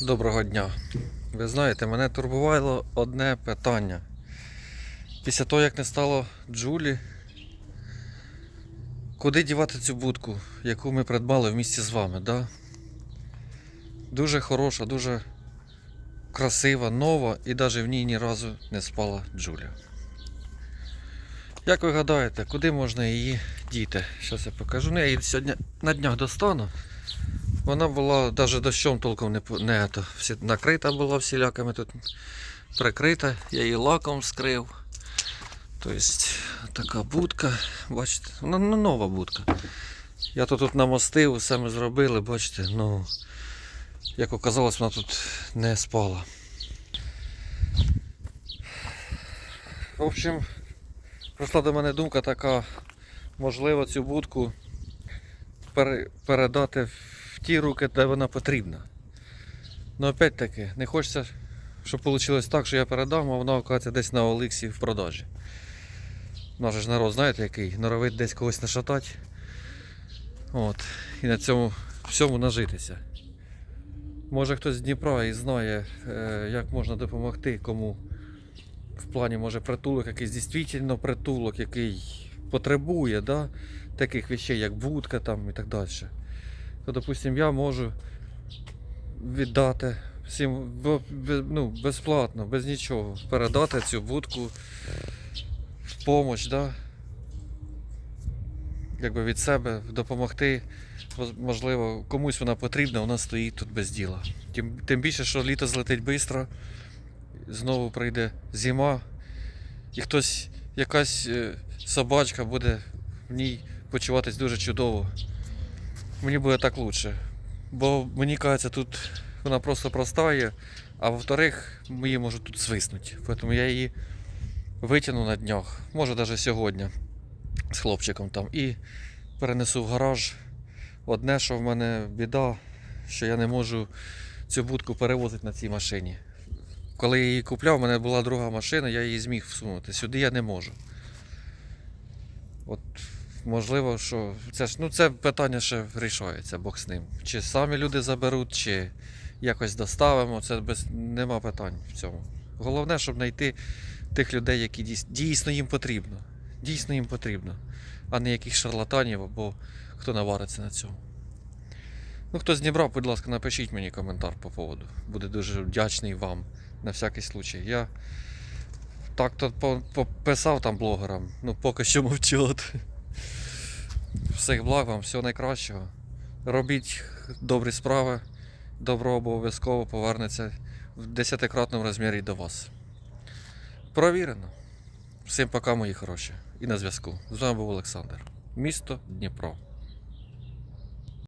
Доброго дня. Ви знаєте, мене турбувало одне питання. Після того, як не стало Джулі, куди дівати цю будку, яку ми придбали в місті з вами, да? Дуже хороша, дуже красива, нова і навіть в ній ні разу не спала Джуля. Як ви гадаєте, куди можна її діти? Зараз я покажу. Ну, я її сьогодні на днях достану. Вона була навіть дощом толком не, не ето, всі, накрита була всіляками тут прикрита, я її лаком скрив. Тобто така будка, бачите, вона ну, нова будка. Я то тут намостив, усе ми зробили, бачите, ну як оказалось, вона тут не спала. В общем, прийшла до мене думка така, можливо, цю будку пере- передати в ті руки, де вона потрібна. Ну опять таки, не хочеться, щоб вийшло так, що я передам, а вона оказується десь на Олексі в продажі. Наш ж народ, знаєте, який норовить десь когось нашатати. От. І на цьому всьому нажитися. Може хтось з Дніпра і знає, е, як можна допомогти кому в плані, може, притулок якийсь дійсно притулок, який потребує да, таких вещей, як будка там і так далі. То, допустим, я можу віддати всім ну, безплатно, без нічого, передати цю будку в помощь, да? якби від себе допомогти. Можливо, комусь вона потрібна, вона стоїть тут без діла. Тим, тим більше, що літо злетить швидко, знову прийде зима, і хтось, якась е, собачка буде в ній почуватись дуже чудово. Мені буде так лучше. Бо мені кажеться, тут вона просто простає, а во-вторых, її можуть тут свиснути. Тому я її витягну на днях, може навіть сьогодні з хлопчиком там і перенесу в гараж. Одне, що в мене біда, що я не можу цю будку перевозити на цій машині. Коли я її купляв, у мене була друга машина, я її зміг всунути. Сюди я не можу. От можливо, що це ж ну це питання ще вирішується, Бог з ним. Чи самі люди заберуть, чи якось доставимо, це без нема питань в цьому. Головне, щоб знайти тих людей, які дійс- дійсно їм потрібно. Дійсно їм потрібно, а не яких шарлатанів або хто навариться на цьому. Ну, хто з Дніпра, будь ласка, напишіть мені коментар по поводу. Буде дуже вдячний вам на всякий случай. Я так-то пописав там блогерам, ну поки що мовчать. Всіх благ вам, всього найкращого. Робіть добрі справи, добро обов'язково повернеться в десятикратному розмірі до вас. Провірено. Всім пока, мої хороші. І на зв'язку. З вами був Олександр. Місто Дніпро.